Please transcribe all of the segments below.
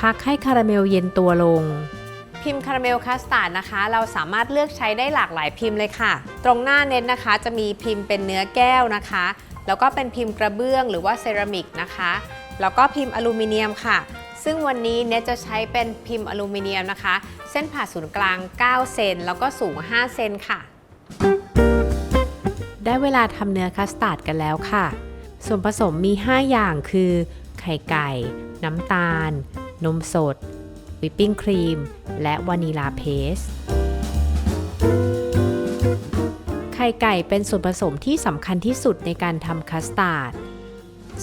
พักให้คาราเมลเย็นตัวลง พิมพ์คาราเมลคัสตาร์ดนะคะ เราสามารถเลือกใช้ได้หลากหลายพิมพ์เลยค่ะ ตรงหน้าเน็ตนะคะจะมีพิมพ์เป็นเนื้อแก้วนะคะ แล้วก็เป็นพิมพ์กระเบื้องหรือว่าเซรามิกนะคะ แล้วก็พิมพ์อลูมิเนียมค่ะ ซึ่งวันนี้เน็ตจะใช้เป็นพิมพ์อลูมิเนียมนะคะ เส้นผ่าศูนย์กลาง 9 เซนแล้วก็สูง 5 เซนค่ะได้เวลาทำเนื้อคัสตาร์ดกันแล้วค่ะ ส่วนผสมมี 5 อย่างคือ ไข่ไก่ น้ำตาล นมสด วิปปิ้งครีม และวานิลาเพสไข่ไก่เป็นส่วนผสมที่สำคัญที่สุดในการทำคัสตาร์ด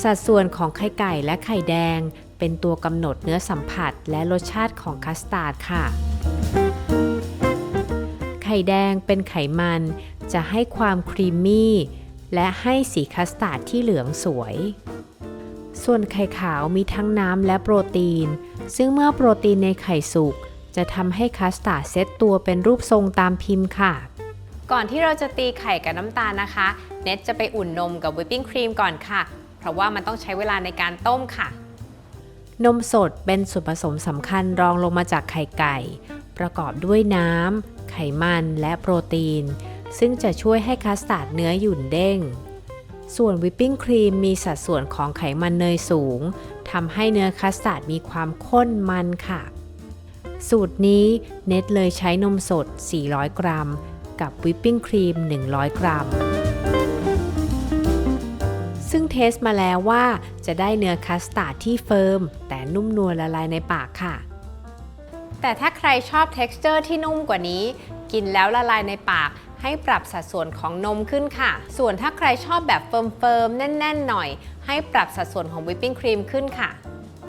สัดส่วนของไข่ไก่และไข่แดง เป็นตัวกำหนดเนื้อสัมผัสและรสชาติของคัสตาร์ดค่ะ ไข่แดงเป็นไขมันจะให้ความครีมมี่และให้สีคัสตาร์ดที่เหลืองสวย ส่วนไข่ขาวมีทั้งน้ำและโปรตีน ซึ่งเมื่อโปรตีนในไข่สุกจะทำให้คัสตาร์ดเซตตัวเป็นรูปทรงตามพิมพ์ค่ะ ก่อนที่เราจะตีไข่กับน้ำตาลนะคะ เน็ตจะไปอุ่นนมกับวิปปิ้งครีมก่อนค่ะ เพราะว่ามันต้องใช้เวลาในการต้มค่ะ นมสดเป็นส่วนผสมสำคัญรองลงมาจากไข่ไก่ ประกอบด้วยน้ำไขมันและโปรตีน ซึ่งจะช่วยให้คัสตาร์ดเนื้อหยุ่นเด้ง ส่วนวิปปิ้งครีมมีสัดส่วนของไขมันเนยสูงทำให้เนื้อคัสตาร์ดมีความข้นมันค่ะ สูตรนี้เน็ตเลยใช้นมสด 400 กรัม กับวิปปิ้งครีม 100 กรัม ซึ่งเทสมาแล้วว่าจะได้เนื้อคัสตาร์ดที่เฟิร์ม แต่นุ่มนวลละลายในปากค่ะ แต่ถ้าใครชอบ t e x t อร์ที่นุ่มกว่านี้ กินแล้วละลายในปาก ให้ปรับสัดส่วนของนมขึ้นค่ะ ส่วนถ้าใครชอบแบบเฟิร์มๆแน่น ๆ หน่อย ให้ปรับสัดส่วนของวิปปิ้งครีมขึ้นค่ะ